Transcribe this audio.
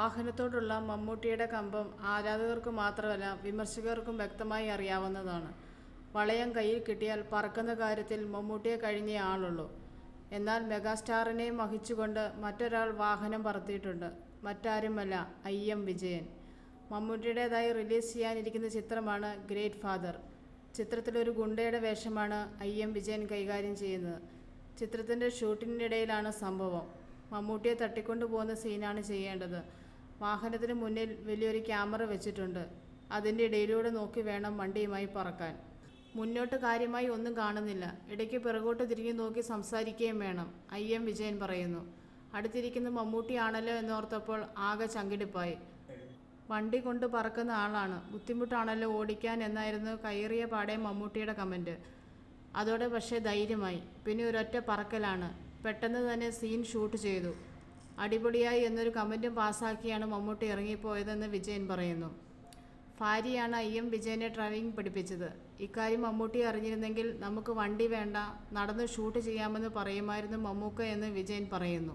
വാഹനത്തോടുള്ള മമ്മൂട്ടിയുടെ കമ്പം ആരാധകർക്ക് മാത്രമല്ല വിമർശകർക്കും വ്യക്തമായി അറിയാവുന്നതാണ്. വളയം കയ്യിൽ കിട്ടിയാൽ പറക്കുന്ന കാര്യത്തിൽ മമ്മൂട്ടിയെ കഴിഞ്ഞേ ആളുള്ളൂ. എന്നാൽ മെഗാസ്റ്റാറിനെ മഹിച്ചുകൊണ്ട് മറ്റൊരാൾ വാഹനം പറത്തിയിട്ടുണ്ട്. മറ്റാരുമല്ല ഐ എം വിജയൻ. മമ്മൂട്ടിയുടേതായി റിലീസ് ചെയ്യാനിരിക്കുന്ന ചിത്രമാണ് ഗ്രേറ്റ് ഫാദർ. ചിത്രത്തിലൊരു ഗുണ്ടയുടെ വേഷമാണ് ഐ എം വിജയൻ കൈകാര്യം ചെയ്യുന്നത്. ചിത്രത്തിന്റെ ഷൂട്ടിനിടയിലാണ് സംഭവം. മമ്മൂട്ടിയെ തട്ടിക്കൊണ്ടു പോകുന്ന സീനാണ് ചെയ്യേണ്ടത്. വാഹനത്തിന് മുന്നിൽ വലിയൊരു ക്യാമറ വെച്ചിട്ടുണ്ട്. അതിന്റെ ഇടയിലൂടെ നോക്കി വേണം വണ്ടിയുമായി പറക്കാൻ. മുന്നോട്ട് കാര്യമായി ഒന്നും കാണുന്നില്ല. ഇടയ്ക്ക് പിറകോട്ട് തിരിഞ്ഞു നോക്കി സംസാരിക്കുകയും വേണം. ഐ എം വിജയൻ പറയുന്നു. അടുത്തിരിക്കുന്ന മമ്മൂട്ടിയാണല്ലോ എന്നോർത്തപ്പോൾ ആകെ ചങ്കിടിപ്പായി. വണ്ടി കൊണ്ട് പറക്കുന്ന ആളാണ്. ബുദ്ധിമുട്ടാണല്ലോ ഓടിക്കാൻ എന്നായിരുന്നു കയറിയ പാടെ മമ്മൂട്ടിയുടെ കമന്റ് അതോടെ പക്ഷേ ധൈര്യമായി. പിന്നെ ഒരൊറ്റ പറക്കലാണ്. പെട്ടെന്ന് തന്നെ സീൻ ഷൂട്ട് ചെയ്തു. അടിപൊളിയായി എന്നൊരു കമന്റും പാസ്സാക്കിയാണ് മമ്മൂട്ടി ഇറങ്ങിപ്പോയതെന്ന് വിജയൻ പറയുന്നു. ഭാര്യയാണ് ഐ എം വിജയനെ ഡ്രൈവിംഗ് പഠിപ്പിച്ചത്. ഇക്കാര്യം മമ്മൂട്ടി അറിഞ്ഞിരുന്നെങ്കിൽ നമുക്ക് വണ്ടി വേണ്ട നടന്ന് ഷൂട്ട് ചെയ്യാമെന്ന് പറയുമായിരുന്നു മമ്മൂക്ക എന്ന് വിജയൻ പറയുന്നു.